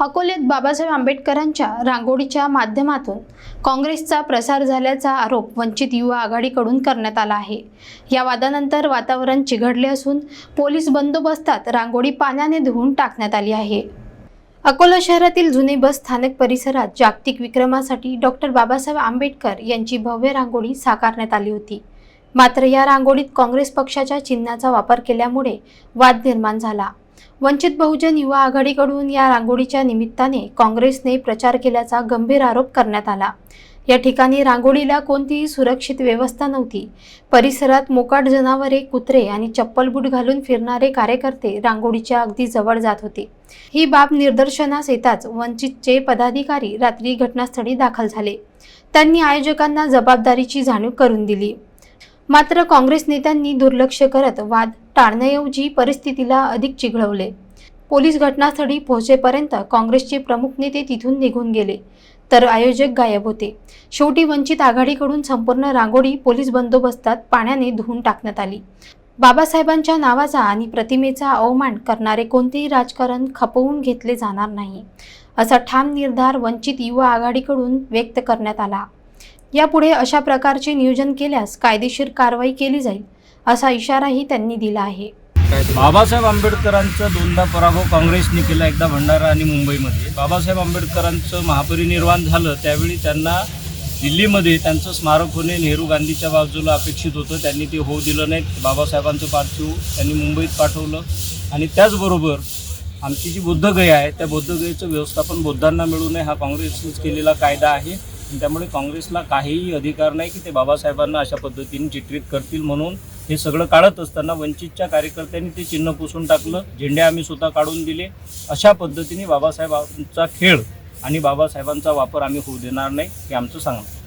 अकोल्यात बाबासाहेब आंबेडकरांच्या रांगोळीच्या माध्यमातून काँग्रेसचा प्रसार झाल्याचा आरोप वंचित युवा आघाडीकडून करण्यात आला आहे. या वादानंतर वातावरण चिघडले असून पोलीस बंदोबस्तात रांगोळी पाण्याने धुवून टाकण्यात आली आहे. अकोला शहरातील जुने बस स्थानक परिसरात जागतिक विक्रमासाठी डॉक्टर बाबासाहेब आंबेडकर यांची भव्य रांगोळी साकारण्यात आली होती. मात्र या रांगोळीत काँग्रेस पक्षाच्या चिन्हाचा वापर केल्यामुळे वाद निर्माण झाला. वंचित बहुजन युवा आघाडीकडून या रांगोळीच्या निमित्ताने काँग्रेसने प्रचार केल्याचा गंभीर आरोप करण्यात आला. या ठिकाणी रांगोळीला कोणतीही सुरक्षित व्यवस्था नव्हती. परिसरात मोकाट जनावरे कुत्रे आणि चप्पल बूट घालून फिरणारे कार्यकर्ते रांगोळीच्या अगदी जवळ जात होते. ही बाब निदर्शनास येताच वंचितचे पदाधिकारी रात्री घटनास्थळी दाखल झाले. त्यांनी आयोजकांना जबाबदारीची जाणीव करून दिली. मात्र काँग्रेस नेत्यांनी दुर्लक्ष करत वाद टाळण्याऐवजी परिस्थितीला अधिक चिघळवले. पोलीस घटनास्थळी पोहोचेपर्यंत काँग्रेसचे प्रमुख नेते तिथून निघून गेले. तर आयोजक गायब होते. शेवटी वंचित आघाडीकडून संपूर्ण रांगोळी पोलीस बंदोबस्तात पाण्याने धुवून टाकण्यात आली. बाबासाहेबांच्या नावाचा आणि प्रतिमेचा अवमान करणारे कोणतेही राजकारण खपवून घेतले जाणार नाही असा ठाम निर्धार वंचित युवा आघाडीकडून व्यक्त करण्यात आला. यापुढे अशा प्रकारचे नियोजन केल्यास कायदेशीर कारवाई केली जाईल असा इशाराही त्यांनी दिला आहे. बाबासाहेब आंबेडकरांचा दोनदा पराभव काँग्रेसने केला एकदा भंडारा आणि मुंबईमध्ये. बाबासाहेब आंबेडकरांचं महापरिनिर्वाण झालं त्यावेळी त्यांना दिल्लीमध्ये त्यांचं स्मारक होणे नेहरू गांधीच्या बाजूला अपेक्षित होतं. त्यांनी ते होऊ दिलं नाही. बाबासाहेबांचं पार्थिव त्यांनी मुंबईत पाठवलं. आणि त्याचबरोबर आमची जी बुद्धगया आहे त्या बुद्धगयेचं व्यवस्थापन बुद्धांना मिळू नये हा काँग्रेसनेच केलेला कायदा आहे. त्यामुळे काँग्रेसला काहीही अधिकार नाही की ते बाबासाहेबांना अशा पद्धतीने चित्रित करतील म्हणून हे सगळं काढत असताना वंचितच्या कार्यकर्त्यांनी ते चिन्ह पुसून टाकलं झेंडे आम्ही स्वतः काढून दिले. अशा पद्धतीने बाबासाहेबांचा खेळ आणि बाबासाहेबांचा वापर आम्ही होऊ देणार नाही हे आमचं सांगणं